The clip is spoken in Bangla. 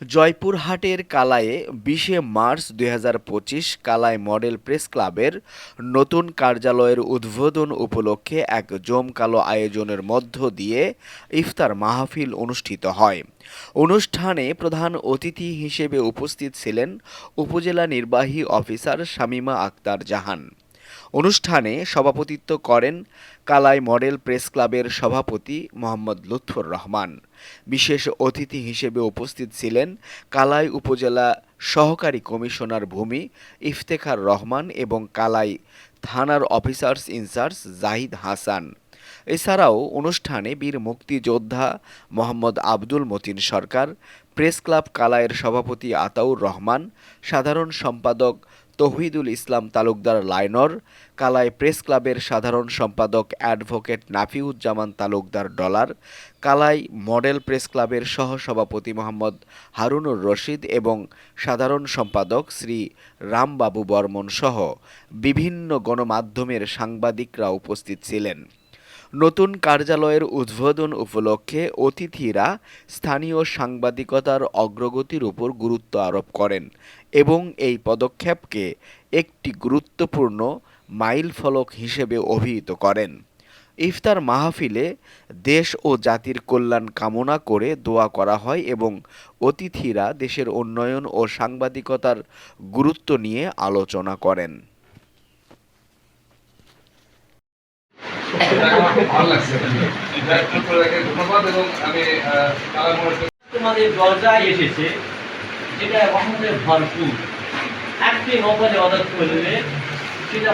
জয়পুরহাটের কালায়ে বিশে মার্চ দুই হাজার পঁচিশ কালায় মডেল প্রেস ক্লাবের নতুন কার্যালয়ের উদ্বোধন উপলক্ষে এক জমকালো আয়োজনের মধ্য দিয়ে ইফতার মাহফিল অনুষ্ঠিত হয়। অনুষ্ঠানে প্রধান অতিথি হিসেবে উপস্থিত ছিলেন উপজেলা নির্বাহী অফিসার শামীমা আক্তার জাহান। অনুষ্ঠানে সভাপতিত্ব করেন কালাই মডেল প্রেস ক্লাবের সভাপতি মোহাম্মদ লুৎফর রহমান। বিশেষ অতিথি হিসেবে উপস্থিত ছিলেন কালাই উপজেলা সহকারী কমিশনার ভূমি ইফতেখার রহমান এবং কালাই থানার অফিসার্স ইনচার্জ জাহিদ হাসান। এছাড়াও অনুষ্ঠানে বীর মুক্তিযোদ্ধা মোহাম্মদ আব্দুল মতিন সরকার, প্রেস ক্লাব কালায়ের সভাপতি আতাউর রহমান, সাধারণ সম্পাদক তৌহিদুল ইসলাম তালুকদার লাইনর, কালাই প্রেস ক্লাবের সাধারণ সম্পাদক advocate Nafiuzzaman Talukdar dollar, Kalai model press ক্লাবের সহসভাপতি মোহাম্মদ হারুনুর রশিদ এবং সাধারণ সম্পাদক শ্রী রামবাবু বর্মন সহ বিভিন্ন গণমাধ্যমের সাংবাদিকরা উপস্থিত ছিলেন। নতুন কার্যালয়ের উদ্বোধন উপলক্ষে অতিথিরা স্থানীয় সাংবাদিকতার অগ্রগতির উপর গুরুত্ব আরোপ করেন এবং এই পদক্ষেপকে একটি গুরুত্বপূর্ণ মাইলফলক হিসেবে অভিহিত করেন। ইফতার মাহফিলে দেশ ও জাতির কল্যাণ কামনা করে দোয়া করা হয় এবং অতিথিরা দেশের উন্নয়ন ও সাংবাদিকতার গুরুত্ব নিয়ে আলোচনা করেন। তোমাদের দরজায় এসেছে যেটা রহমতের ভরপুর একটি নকলে অর্ডার করলে সেটা